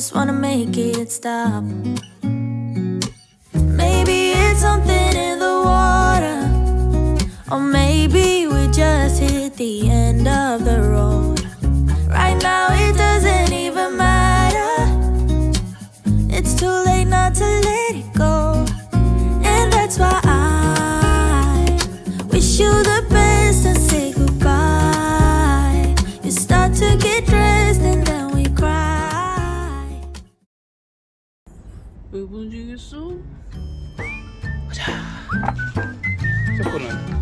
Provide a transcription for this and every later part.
just wanna make it stop. Maybe it's something 저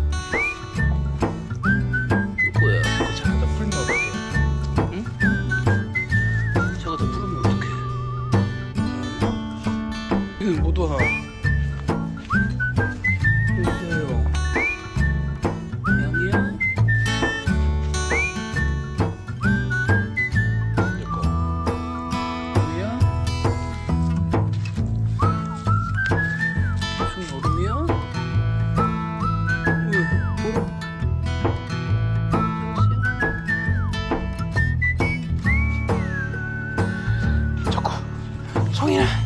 Paulina.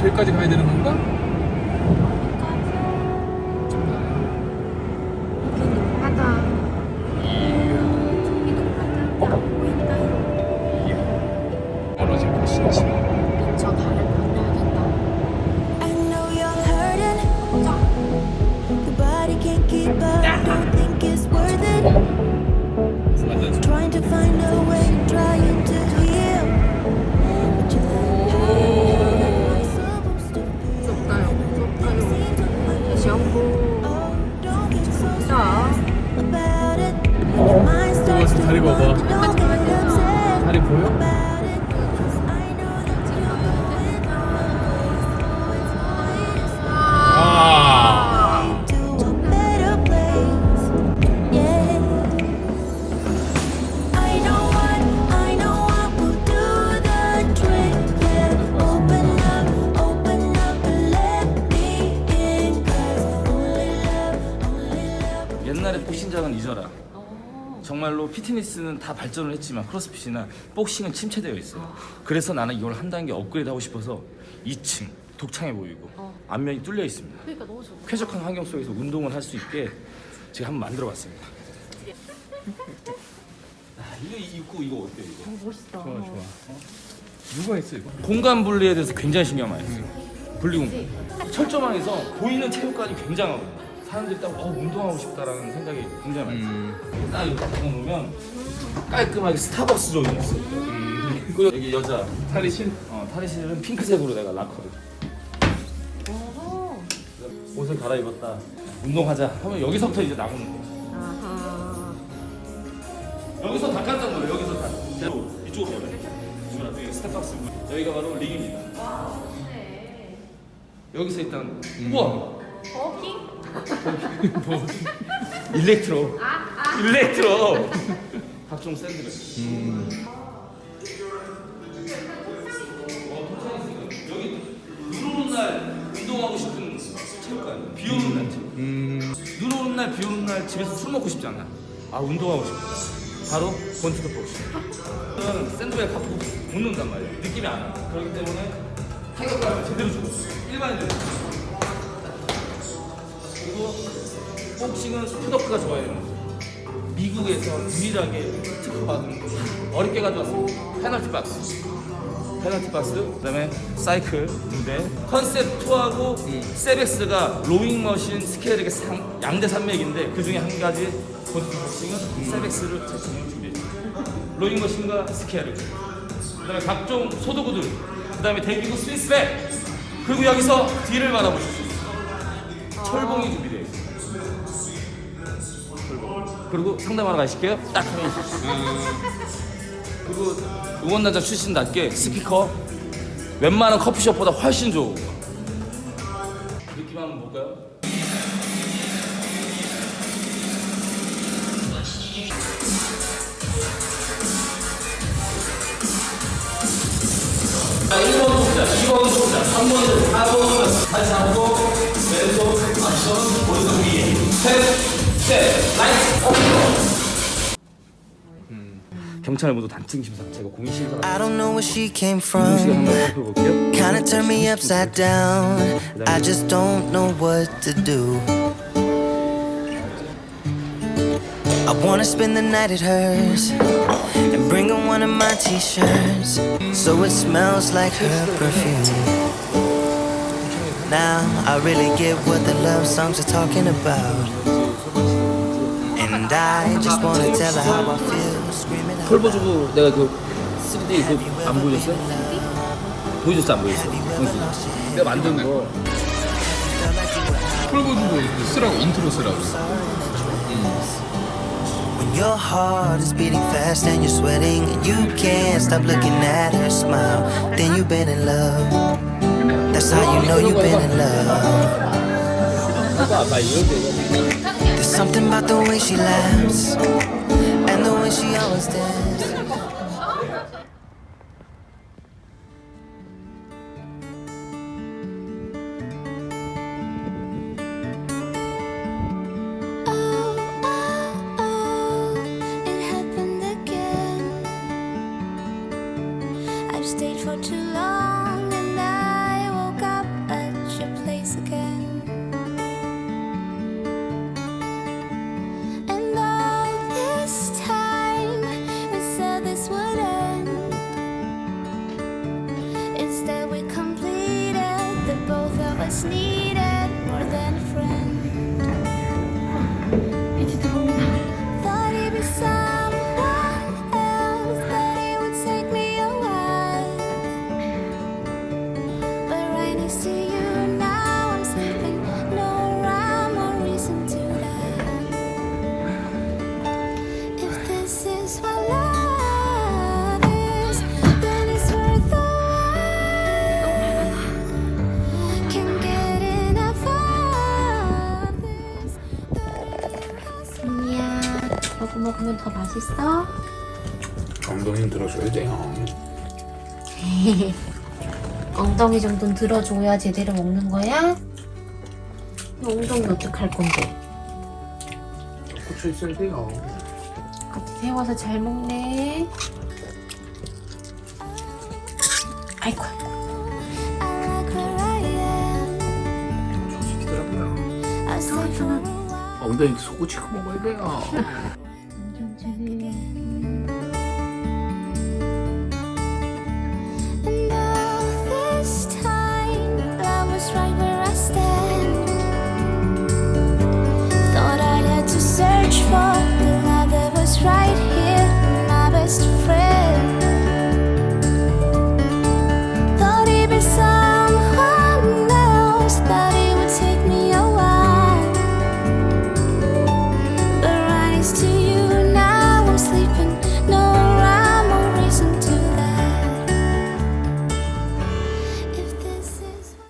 저기까지 가야 되는 건가? 멀어질 것인지 love. 옛날에 복싱장은 잊어라. 정말로 피트니스는 다 발전을 했지만 크로스핏이나 복싱은 침체되어 있어요. 그래서 나는 이걸 한 단계 업그레이드 하고 싶어서 2층 독창해 보이고 앞면이 뚫려 있습니다. 그러니까 너무 좋아. 쾌적한 환경 속에서 운동을 할 수 있게 제가 한번 만들어 봤습니다. 아, 이거 입고 이거 어때요 이거? 멋있다. 좋아 좋아 누가 했어 이거? 공간 분리에 대해서 굉장히 신경 많이 써요. 분리 공간. 철조망에서 보이는 체육관이 굉장하거든요. 사람들이 딱 어, 운동하고 싶다라는 생각이 굉장히 많이 들어요. 딱 이렇게 넣어놓으면 깔끔하게 스타벅스 존이 있어요. 그리고 여기 여자 탈의실? 어, 탈의실은 핑크색으로 내가 락커를. 옷을 갈아입었다. 운동하자. 하면 여기서부터 이제 나오는 거야 아하. 여기서 다 깜짝 놀래 여기서 다. 이쪽으로 이쪽으로 가래 스텝박스. 여기가 바로 링입니다. 여기서 일단 우와! 버킹? 일렉트로. 일렉트로. 각종 샌드백 어, 여기 눈 오는 날 운동하고 싶은 체육관 비 오는 날 체육. 눈 오는 날 비 오는 날 집에서 술 먹고 싶지 않아. 아 운동하고 싶다 바로 권투도 복싱 저는 샌드백 갖고 붙는단 말이야. 느낌이 안와 그렇기 때문에 타격감을 제대로 주고 일반인들 그리고 복싱은 푸더크가 거죠. 미국에서 유일하게 특허받은 어렵게 가져왔습니다. 페널티 박스. 페널티 박스, 그다음에 사이클 무대. 컨셉 2하고 세벡스가 로잉 머신 스케일에게 상- 양대 산맥인데 그 중에 한 가지 본트 복싱은 세벡스를 제출을 준비했어요. 로잉 머신과 스케일. 그다음에 각종 소도구들. 그다음에 대기구 스위스백. 그리고 여기서 뒤를 바라보실 수 있어요. 철봉이 준비 그리고 상담하러 가실게요. 딱 하면 그리고 응원단장 출신답게 스피커 웬만한 커피숍보다 훨씬 좋은 거. 느낌 한번 볼까요? 자, 1번 동작, 2번 동작, 3번, 4번, 다시 잡고, 왼손, 앞선, 오른손 위에. 셋, 셋, 경찰 모두 단층 심사, 제가 공익 심사. I don't know where she came 시간 from. 한번 살펴볼게요. Kinda turned me upside down. I just don't know what to do. I wanna spend the night at hers and bring her one of my t shirts so it smells like her perfume. Now I really get what the love songs are talking about. 털보주부 내가 그 3D 그안 보여줬어? 보여줬어 안 보여줬어? 내가 만든 거 폴보주고 쓰라고 인트로 쓰라고. Your heart is beating fast and you're sweating and you can't stop looking at her smile, then you've been in love. That's how you know you've been in love. There's something about the way she laughs and the way she always dances. 이거 먹으면 더 맛있어? 엉덩이 들어줘야 돼요. 엉덩이 정도는 들어줘야 제대로 먹는 거야? 엉덩이 어떡할 건데? 고쳐 있어야 돼요. 같이 세워서 잘 먹네. 아이고, while. 엉덩이 속 찍고 먹어야 돼요.